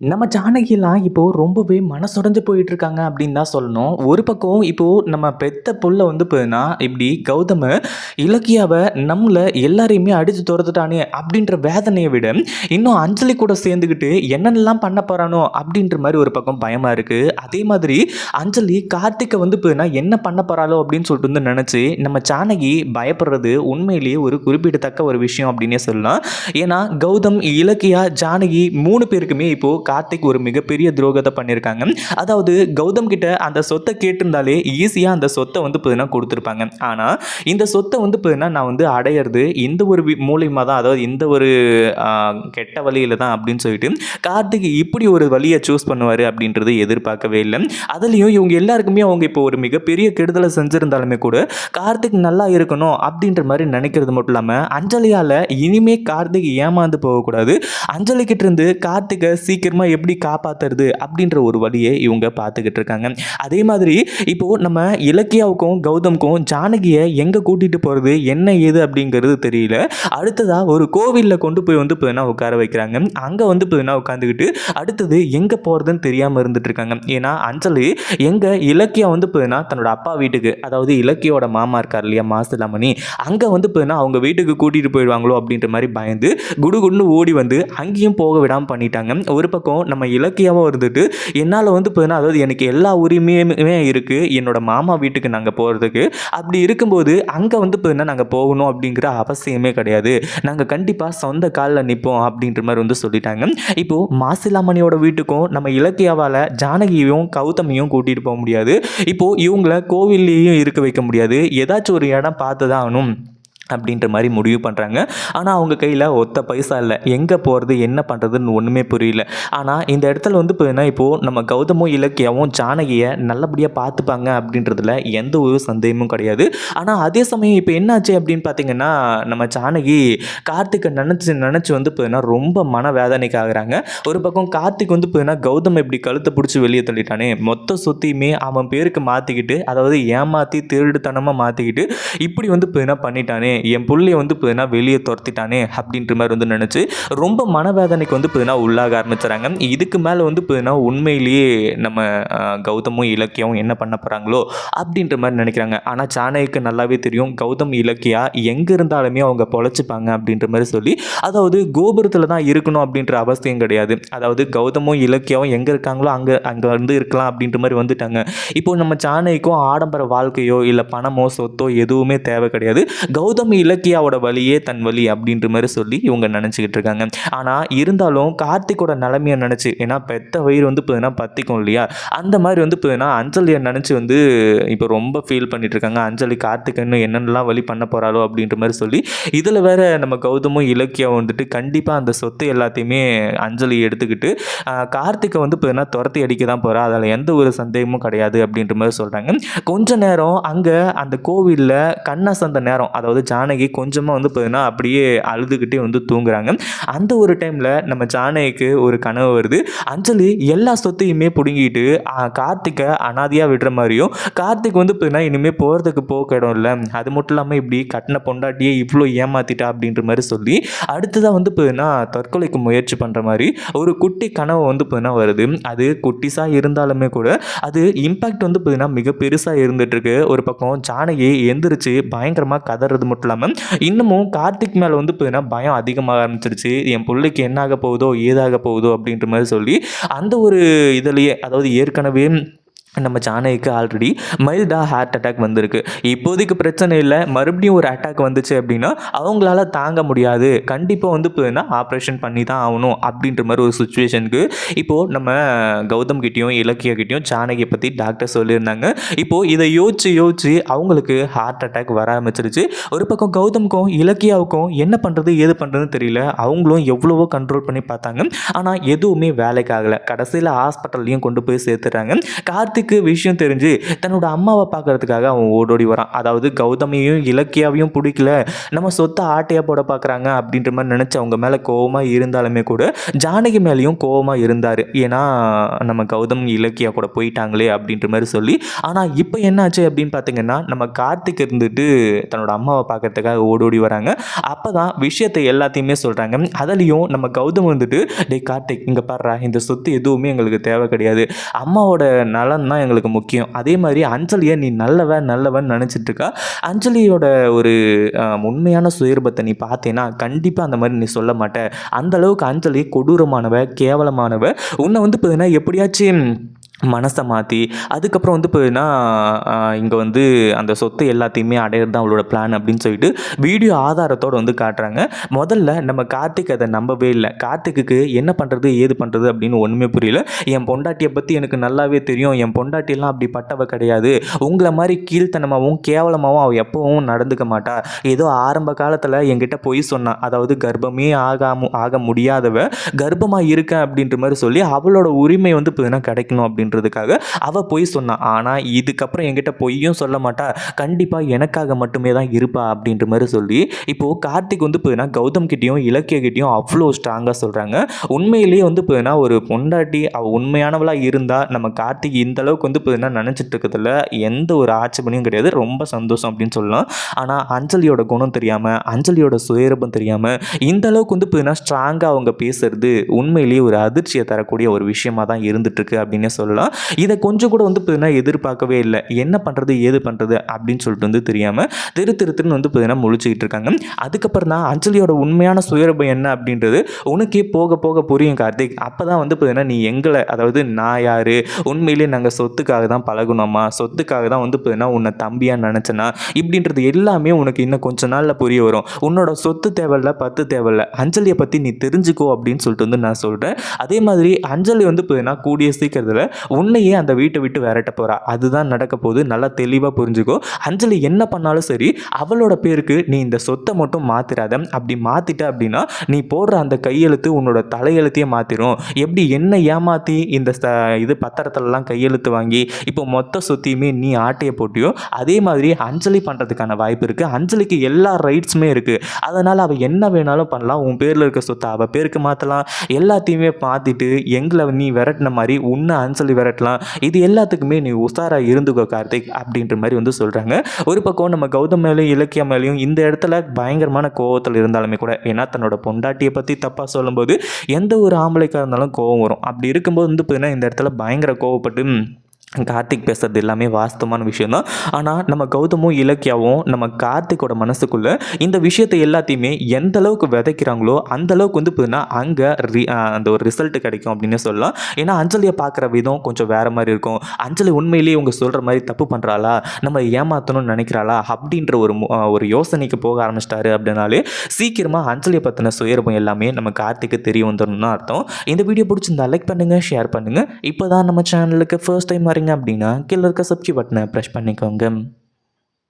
நம்ம ஜானகிலாம் இப்போது ரொம்பவே மனசுடைஞ்சு போயிட்டு இருக்காங்க அப்படின்னு தான் சொல்லணும். ஒரு பக்கம் இப்போது நம்ம பெத்த புள்ள வந்து போதுன்னா இப்படி கௌதம, இலக்கியாவை நம்மளை எல்லாரையுமே அடித்து துரத்துட்டானே அப்படின்ற வேதனையை விட, இன்னும் அஞ்சலி கூட சேர்ந்துக்கிட்டு என்னென்னலாம் பண்ண போகிறானோ அப்படின்ற மாதிரி ஒரு பக்கம் பயமாக இருக்கு. அதே மாதிரி அஞ்சலி கார்த்திகை வந்து பார்த்தீங்கன்னா, என்ன பண்ண போகிறாளோ அப்படின்னு சொல்லிட்டு வந்து நினச்சி நம்ம ஜானகி பயப்படுறது உண்மையிலேயே ஒரு குறிப்பிடத்தக்க ஒரு விஷயம் அப்படின்னே சொல்லலாம். ஏன்னா கௌதம், இலக்கியா, ஜானகி மூணு பேருக்குமே இப்போது கார்த்திக் ஒரு மிகப்பெரிய துரோகத்தை பண்ணியிருக்காங்க. அதாவது கௌதம் கிட்ட அந்த சொத்தை கேட்டிருந்தாலே ஈஸியாக அந்த சொத்தை வந்து பார்த்தீங்கன்னா கொடுத்துருப்பாங்க ஆனால் இந்த சொத்தை வந்து பார்த்தீங்கன்னா, நான் வந்து அடையறது இந்த ஒரு மூலியமாக தான் அதாவது இந்த ஒரு கெட்ட வழியில் தான் அப்படின்னு சொல்லிட்டு, கார்த்திக் இப்படி ஒரு வழியை சூஸ் பண்ணுவார் அப்படின்றது எதிர்பார்க்கவே இல்லை அதுலேயும் இவங்க எல்லாருக்குமே அவங்க இப்போ ஒரு மிகப்பெரிய கெடுதலை செஞ்சுருந்தாலுமே கூட, கார்த்திக் நல்லா இருக்கணும் அப்படின்ற மாதிரி நினைக்கிறது மட்டும் இல்லாமல் அஞ்சலியால் இனிமே கார்த்திக் ஏமாந்து போகக்கூடாது. அஞ்சலி கிட்ட இருந்து கார்த்திக்க சீக்கிரமா எப்படி காப்பாத்துறது அப்படின்ற ஒரு வழியை இவங்க பார்த்துக்கிட்டு இருக்காங்க. அதே மாதிரி இப்போ நம்ம இலக்கியாவுக்கும், கௌதம்க்கும் ஜானகியை எங்கே கூட்டிட்டு போகிறது என்ன ஏது அப்படிங்கிறது தெரியல. அடுத்ததாக ஒரு கோவில்ல கொண்டு போய் வந்து பார்த்தீங்கன்னா உட்கார வைக்கிறாங்க. அங்கே வந்து பார்த்தீங்கன்னா உட்காந்துக்கிட்டு, அடுத்தது எங்கே போகிறதுன்னு தெரியாமல் இருந்துட்டு இருக்காங்க. ஏன்னா அஞ்சலி எங்கே இலக்கியா வந்து பார்த்தீங்கன்னா, தன்னோட அப்பா வீட்டுக்கு அதாவது இலக்கியோட மாமா இருக்கார் இல்லையா மாசிலாமணி, அங்கே வந்து பார்த்தீங்கன்னா அவங்க வீட்டுக்கு கூட்டிகிட்டு போயிடுவாங்களோ அப்படின்ற மாதிரி பயந்து, குடுகுடுன்னு ஓடி வந்து அங்கேயும் போக விடாமல் பண்ணிட்டாங்க. ஒரு பக்கம் நம்ம இலக்கியாவும் இருந்துட்டு, என்னால் வந்து பார்த்தீங்கன்னா அதாவது எனக்கு எல்லா உரிமையுமே இருக்குது என்னோட மாமா வீட்டுக்கு நாங்கள் போகிறதுக்கு அப்படி இருக்கும்போது அங்கே வந்து பார்த்தீங்கன்னா நாங்கள் போகணும் அப்படிங்கிற அவசியமே கிடையாது. நாங்கள் கண்டிப்பாக சொந்த காலில் நிற்போம் அப்படின்ற மாதிரி வந்து சொல்லிட்டாங்க. இப்போது மாசிலாமணியோட வீட்டுக்கும் நம்ம இலக்கியாவால் ஜானகியும் கௌதமியும் கூட்டிகிட்டு போக முடியாது. இப்போது இவங்கள கோவில்லையும் இருக்க வைக்க முடியாது. ஏதாச்சும் ஒரு இடம் பார்த்து தான் ஆகணும். அப்படின்ற மாதிரி முடிவு பண்ணுறாங்க ஆனால் அவங்க கையில் ஒத்த பைசா இல்லை எங்கே போகிறது என்ன பண்ணுறதுன்னு ஒன்றுமே புரியல. ஆனால் இந்த இடத்துல வந்து பார்த்தீங்கன்னா, இப்போது நம்ம கௌதமும், இலக்கியாவும் ஜானகியை நல்லபடியாக பார்த்துப்பாங்க அப்படின்றதுல எந்த ஒரு சந்தேகமும் கிடையாது. ஆனால் அதே சமயம் இப்போ என்னாச்சு அப்படின்னு பார்த்தீங்கன்னா, நம்ம ஜானகி கார்த்திகை நினச்சி நினச்சி வந்து பார்த்தீங்கன்னா, ரொம்ப மனவேதனைக்கு ஆகுறாங்க. ஒரு பக்கம் கார்த்திக் வந்து பார்த்தீங்கன்னா, கௌதம இப்படி கழுத்தை பிடிச்சி வெளியே தள்ளிட்டானே, மொத்த சொத்தையுமே அவன் பேருக்கு மாற்றிக்கிட்டு அதாவது ஏமாற்றி திருடுத்தனமாக மாற்றிக்கிட்டு இப்படி வந்து பார்த்தீங்கன்னா பண்ணிட்டானே, என் பிள்ளைய வந்து பார்த்தீங்கன்னா வெளியே துரத்திட்டானே அப்படின்ற மாதிரி வந்து நினச்சி ரொம்ப மனவேதனைக்கு வந்து பார்த்தீங்கன்னா உள்ளாக ஆரம்பிச்சுறாங்க. இதுக்கு மேலே வந்து பார்த்தீங்கன்னா, உண்மையிலேயே நம்ம கௌதமும், இலக்கியமும் என்ன பண்ண போகிறாங்களோ அப்படின்ற மாதிரி நினைக்கிறாங்க ஆனால் சாணயக்கு நல்லாவே தெரியும், கௌதம், இலக்கியா எங்கே இருந்தாலுமே அவங்க பொழைச்சிப்பாங்க அப்படின்ற மாதிரி சொல்லி, அதாவது கோபுரத்தில் தான் இருக்கணும் அப்படின்ற அவசியம் கிடையாது. அதாவது கௌதமும், இலக்கியாவும் எங்கே இருக்காங்களோ அங்கே அங்கே வந்து இருக்கலாம் அப்படின்ற மாதிரி வந்துட்டாங்க. இப்போ நம்ம சாணைக்கும் ஆடம்பர வாழ்க்கையோ, இல்லை பணமோ, சொத்தோ எதுவுமே தேவை கிடையாது. கௌதம், இலக்கியாவோட வழியே தன் வழி அப்படின்ற மாதிரி சொல்லி இவங்க நினச்சிக்கிட்டு இருக்காங்க. ஆனால் இருந்தாலும் கார்த்திக்கோட நிலமையை நினச்சி ஏன்னா பெத்த வயிறு வந்து பார்த்தீங்கன்னா பத்திக்கும் இல்லையா? அந்த மாதிரி வந்து பார்த்தீங்கன்னா, அஞ்சலியை நினச்சி வந்து இப்போ ரொம்ப ஃபீல் பண்ணிட்டு இருக்காங்க. அஞ்சலி கார்த்திக் இன்னும் என்னென்னலாம் வழி பண்ண போகிறாளோ அப்படின்ற மாதிரி சொல்லி, இதில் வேற நம்ம கௌதமும், இலக்கியம் வந்துட்டு கண்டிப்பாக அந்த சொத்து எல்லாத்தையுமே அஞ்சலி எடுத்துக்கிட்டு, கார்த்திகை வந்து பார்த்தீங்கன்னா துரத்தி அடிக்க தான் போகிறா அதில் எந்த ஒரு சந்தேகமும் கிடையாது அப்படின்ற மாதிரி சொல்கிறாங்க கொஞ்ச நேரம் அங்கே அந்த கோவிலில் கண்ணா சந்த நேரம், அதாவது ஜானகி கொஞ்சமாக வந்து பார்த்தீங்கன்னா, அப்படியே அழுதுகிட்டே வந்து தூங்குறாங்க. அந்த ஒரு டைமில் நம்ம ஜானகிக்கு ஒரு கனவு வருது. அஞ்சலி எல்லா சொத்தையுமே பிடுங்கிட்டு கார்த்திக்கை அனாதியாக விடுற மாதிரியும் கார்த்திக் வந்து பார்த்தீங்கன்னா, இனிமேல் போகிறதுக்கு போக இடம் இல்லை அது மட்டும் இல்லாமல் இப்படி கட்டின பொண்டாட்டியே இவ்வளோ ஏமாத்திட்டா அப்படின்ற மாதிரி சொல்லி, அடுத்ததாக வந்து பார்த்தீங்கன்னா, தற்கொலைக்கு முயற்சி பண்ணுற மாதிரி ஒரு குட்டி கனவு வந்து பார்த்தீங்கன்னா வருது. அது குட்டிஸாக இருந்தாலுமே கூட, அது இம்பேக்ட் வந்து பார்த்தீங்கன்னா, மிக பெருசா இருந்துட்டுருக்கு. ஒரு பக்கம் ஜானகி எந்திரிச்சு பயங்கரமாக கதறது மட்டும் இல்லாமல் இன்னமும் கார்த்திக் மேலே வந்து பார்த்தீங்கன்னா, பயம் அதிகமாக ஆரம்பிச்சிருச்சு. என் பிள்ளைக்கு என்ன ஆக போகுதோ, ஏதாக போகுதோ அப்படின்ற மாதிரி சொல்லி, அந்த ஒரு இதுலேயே அதாவது ஏற்கனவே நம்ம ஜானகிக்கு ஆல்ரெடி மைல்டாக ஹார்ட் அட்டாக் வந்திருக்கு. இப்போதைக்கு பிரச்சனை இல்லை மறுபடியும் ஒரு அட்டாக் வந்துச்சு அப்படின்னா, அவங்களால தாங்க முடியாது. கண்டிப்பாக வந்து போதுன்னா ஆப்ரேஷன் பண்ணி தான் ஆகணும் அப்படின்ற மாதிரி ஒரு சுச்சுவேஷனுக்கு இப்போது நம்ம கௌதம் கிட்டேயும் இலக்கியா கிட்டேயும் ஜானகியை பற்றி டாக்டர் சொல்லியிருந்தாங்க. இப்போது இதை யோசிச்சு யோசிச்சு அவங்களுக்கு ஹார்ட் அட்டாக் வர ஆரம்பிச்சிருச்சு. ஒரு பக்கம் கௌதம்க்கும், இலக்கியாவுக்கும் என்ன பண்ணுறது ஏது பண்ணுறதுன்னு தெரியல. அவங்களும் எவ்வளவோ கண்ட்ரோல் பண்ணி பார்த்தாங்க. ஆனால் எதுவுமே வேலைக்கு ஆகலை கடைசியில் ஹாஸ்பிட்டல்லயும் கொண்டு போய் சேர்த்துறாங்க கார்த்திக் கார்த்திக்கு விஷயம் தெரிஞ்சு தன்னோட அம்மாவை பார்க்கறதுக்காக அவன் ஓடோடி வரான். அதாவது கௌதமியும் இலக்கியாவையும் பிடிக்கல. நம்ம சொத்தை ஆட்டையாக போட பார்க்குறாங்க அப்படின்ற மாதிரி நினச்சி அவங்க மேலே கோவமாக இருந்தாலுமே கூட ஜானகி மேலேயும் கோவமாக இருந்தார். ஏன்னா நம்ம கௌதம் இலக்கியா கூட போயிட்டாங்களே அப்படின்ற மாதிரி சொல்லி ஆனால் இப்போ என்னாச்சு அப்படின்னு பார்த்தீங்கன்னா நம்ம கார்த்திக் இருந்துட்டு தன்னோட அம்மாவை பார்க்கறதுக்காக ஓடோடி வராங்க. அப்போ தான் விஷயத்தை எல்லாத்தையுமே சொல்கிறாங்க அதுலேயும் நம்ம கௌதம் வந்துட்டு டேய் கார்த்திக் இங்கே பாடுறா இந்த சொத்து எதுவுமே எங்களுக்கு தேவை கிடையாது. அம்மாவோட நலன் தான் எங்களுக்கு முக்கியம். அதே மாதிரி அஞ்சலியை நீ நல்லவன் நல்லவன் நினச்சிட்டு இருக்கா அஞ்சலியோட ஒரு உண்மையான சுயர்பத்தை நீ பார்த்தேன்னா கண்டிப்பாக அந்த மாதிரி நீ சொல்ல மாட்ட. அந்தளவுக்கு அஞ்சலி கொடூரமானவ கேவலமானவ. உன்னை வந்து பார்த்தீங்கன்னா எப்படியாச்சும் மனசை மாற்றி அதுக்கப்புறம் வந்து பார்த்தீங்கன்னா இங்கே வந்து அந்த சொத்து எல்லாத்தையுமே அடையிறது தான் அவளோட பிளான் அப்படின்னு சொல்லிட்டு வீடியோ ஆதாரத்தோடு வந்து காட்டுறாங்க. முதல்ல நம்ம கார்த்திக் அதை நம்பவே இல்லை. கார்த்திக்கு என்ன பண்ணுறது ஏது பண்ணுறது அப்படின்னு ஒன்றுமே புரியல. என் பொண்டாட்டியை பற்றி எனக்கு நல்லாவே தெரியும். என் பொண்டாட்டியெல்லாம் அப்படி பட்டவ கிடையாது. உங்களை மாதிரி கீழ்த்தனமாகவும் கேவலமாகவும் அவள் எப்பவும் நடந்துக்க மாட்டா. ஏதோ ஆரம்ப காலத்தில் என்கிட்ட பொய் சொன்னான் அதாவது கர்ப்பமே ஆகாம ஆக முடியாதவ கர்ப்பமாக இருக்கேன் அப்படின்ற மாதிரி சொல்லி அவளோட உரிமை வந்து இப்போ கிடைக்கணும் அப்படின்னு அப்படின்றதுக்காக அவள் பொய் சொன்னான் ஆனால் இதுக்கப்புறம் என்கிட்ட பொய்யும் சொல்ல மாட்டா. கண்டிப்பாக எனக்காக மட்டுமே தான் இருப்பா அப்படின்ற மாதிரி சொல்லி இப்போது கார்த்திக் வந்து பார்த்தீங்கன்னா கௌதம் கிட்டேயும் இலக்கிய கிட்டேயும் அவ்வளோ ஸ்ட்ராங்காக சொல்கிறாங்க உண்மையிலேயே வந்து இப்போ ஒரு பொண்டாட்டி அவள் உண்மையானவளாக இருந்தால் நம்ம கார்த்திக் இந்த அளவுக்கு வந்து இப்போ நினச்சிட்டு இருக்கிறதுல எந்த ஒரு ஆட்சேபனையும் கிடையாது. ரொம்ப சந்தோஷம் அப்படின்னு சொல்லலாம். ஆனால் அஞ்சலியோட குணம் தெரியாமல் அஞ்சலியோட சுயரூபம் தெரியாமல் இந்த அளவுக்கு வந்து பார்த்தீங்கன்னா ஸ்ட்ராங்காக அவங்க பேசுறது உண்மையிலேயே ஒரு அதிர்ச்சியை தரக்கூடிய ஒரு விஷயமா தான் இருந்துட்டுருக்கு அப்படின்னே சொல்லலாம். இதை கொஞ்சம் கூட வந்து பார்த்தீங்கன்னா எதிர்பார்க்கவே இல்லை. என்ன பண்ணுறது ஏது பண்ணுறது அப்படின்னு சொல்லிட்டு வந்து தெரியாமல் திரு திருத்துன்னு வந்து பார்த்தீங்கன்னா முழிச்சுக்கிட்டு இருக்காங்க. அதுக்கப்புறம் தான் அஞ்சலியோட உண்மையான சுயரூபம் என்ன அப்படின்றது உனக்கே போக போக புரியும் கார்த்திக். அப்போ தான் வந்து பார்த்தீங்கன்னா நீ எங்களை அதாவது நான் யார் உண்மையிலேயே நாங்கள் சொத்துக்காக தான் பழகுனோமா? சொத்துக்காக தான் வந்து பார்த்தீங்கன்னா உன்னை தம்பியாக நினச்சனா? இப்படின்றது எல்லாமே உனக்கு இன்னும் கொஞ்ச நாளில் புரிய வரும். உன்னோட சொத்து தேவையில்ல பத்து தேவையில்ல. அஞ்சலியை பற்றி நீ தெரிஞ்சுக்கோ அப்படின்னு சொல்லிட்டு வந்து நான் சொல்கிறேன் அதே மாதிரி அஞ்சலி வந்து பார்த்தீங்கன்னா கூடிய சீக்கிரத்தில் உன்னையே அந்த வீட்டை விட்டு விரட்ட போகிறா அதுதான் நடக்க போகுது. நல்லா தெளிவாக புரிஞ்சுக்கோ. அஞ்சலி என்ன பண்ணாலும் சரி அவளோட பேருக்கு நீ இந்த சொத்தை மட்டும் மாற்றிடாத அப்படி மாற்றிட்ட அப்படின்னா நீ போடுற அந்த கையெழுத்து உன்னோட தலையெழுத்தையே மாற்றிடும் எப்படி என்ன ஏமாற்றி இந்த இது பத்திரத்துலலாம் கையெழுத்து வாங்கி இப்போ மொத்த சொத்தையுமே நீ ஆட்டையை போட்டியோ அதே மாதிரி அஞ்சலி பண்ணுறதுக்கான வாய்ப்பு இருக்குது அஞ்சலிக்கு எல்லா ரைட்ஸுமே இருக்குது அதனால் அவள் என்ன வேணாலும் பண்ணலாம். உன் பேரில் இருக்க சொத்தை அவள் பேருக்கு மாற்றலாம் எல்லாத்தையுமே மாற்றிட்டு எங்களை நீ விரட்டின மாதிரி உன்னை அஞ்சலி விரட்டலாம் இது எல்லாத்துக்குமே நீ உஷாராக இருந்துக்கோ கார்த்திக் அப்படின்ற மாதிரி வந்து சொல்கிறாங்க ஒரு பக்கம் நம்ம கௌதம் மேலேயும் இலக்கியம் மேலேயும் இந்த இடத்துல பயங்கரமான கோவத்தில் இருந்தாலுமே கூட ஏன்னா தன்னோட பொண்டாட்டியை பற்றி தப்பாக சொல்லும்போது எந்த ஒரு ஆம்பளைக்காக இருந்தாலும் கோவம் வரும். அப்படி இருக்கும்போது வந்து பார்த்தீங்கன்னா இந்த இடத்துல பயங்கர கோவப்பட்டு கார்த்திக் பேசுறது எல்லாமே வாஸ்தவமான விஷயம்தான். ஆனால் நம்ம கௌதமும் இலக்கியாவும் நம்ம கார்த்திக்கோட மனசுக்குள்ள இந்த விஷயத்தை எல்லாத்தையுமே எந்த அளவுக்கு விதைக்கிறாங்களோ அந்த அளவுக்கு வந்து பார்த்தீங்கன்னா அங்கே ரி அந்த ஒரு ரிசல்ட் கிடைக்கும் அப்படின்னு சொல்லலாம். ஏன்னா அஞ்சலியை பார்க்குற விதம் கொஞ்சம் வேறு மாதிரி இருக்கும். அஞ்சலி உண்மையிலேயே இவங்க சொல்கிற மாதிரி தப்பு பண்ணுறாளா நம்ம ஏமாற்றணும்னு நினைக்கிறாளா? அப்படின்ற ஒரு ஒரு யோசனைக்கு போக ஆரம்பிச்சிட்டாரு அப்படின்னாலே சீக்கிரமாக அஞ்சலியை பற்றின சுயரூபம் எல்லாமே நம்ம கார்த்திக்கு தெரிய வந்துடணும்னு அர்த்தம். இந்த வீடியோ பிடிச்சிருந்தா லைக் பண்ணுங்கள் ஷேர் பண்ணுங்கள் இப்போ தான் நம்ம சேனலுக்கு ஃபர்ஸ்ட் டைம் வரீங்க அப்படின்னா கீழே இருக்க சப்ஸ்கிரைப் பட்டனை ப்ரெஷ் பண்ணிக்கோங்க.